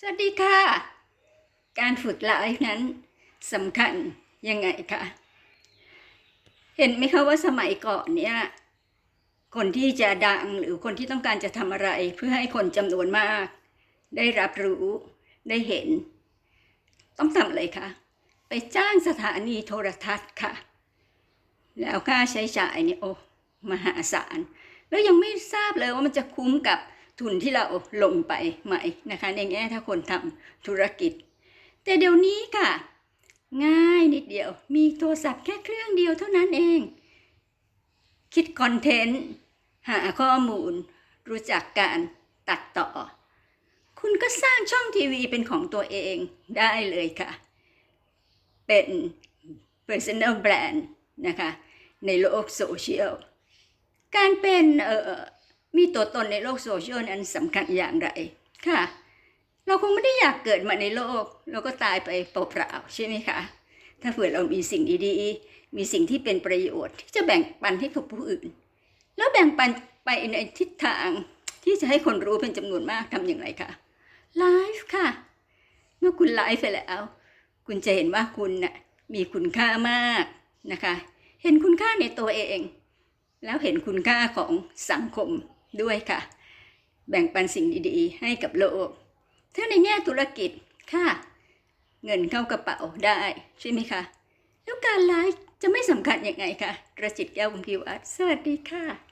สวัสดีค่ะ การฝึกไลฟ์นั้นสำคัญยังไงคะ เห็นไหมคะว่าสมัยก่อนเนี่ยคนที่จะดังหรือคนที่ต้องการจะทำอะไร เพื่อให้คนจำนวนมาก ได้รับรู้ได้เห็น ต้องทำอะไรคะ ไปจ้างสถานีโทรทัศน์ค่ะ แล้วค่าใช้จ่ายเนี่ยโอ้มหาศาล แล้วยังไม่ทราบเลยว่ามันจะคุ้มกับ ทุนที่เราลงไปไหม่นะคะในแง่ถ้าคนทำธุรกิจ แต่เดี๋ยวนี้ค่ะ ง่ายนิดเดียว มีโทรศัพท์แค่เครื่องเดียวเท่านั้นเอง คิดคอนเทนต์ หาข้อมูล รู้จักการตัดต่อ คุณก็สร้างช่องทีวีเป็นของตัวเองได้เลยค่ะ เป็น personal brand นะคะ ในโลกโซเชียล การเป็นเอ่อ มีตัวตนในโลกโซเชียลนั้นสำคัญอย่างไรค่ะ เราคงไม่ได้อยากเกิดมาในโลก เราก็ตายไปเปล่าๆใช่ไหมคะถ้าเผื่อเรามีสิ่งดีๆมีสิ่งที่เป็นประโยชน์ ที่จะแบ่งปันให้กับผู้อื่น แล้วแบ่งปันไปในทิศทางที่จะให้คนรู้เป็นจำนวนมากทำอย่างไรคะไลฟ์ค่ะ เมื่อคุณไลฟ์ไปแล้ว คุณจะเห็นว่าคุณน่ะมีคุณค่ามากนะคะ เห็นคุณค่าในตัวเอง แล้วเห็นคุณค่าของสังคม ด้วยค่ะ แบ่งปันสิ่งดีๆ ให้กับโลกถ้าในแง่ธุรกิจค่ะ เงินเข้ากระเป๋าได้ใช่ไหมคะ แล้วการไลฟ์จะไม่สำคัญยังไงคะกระจิตแก้วคุณพิวัตรสวัสดีค่ะ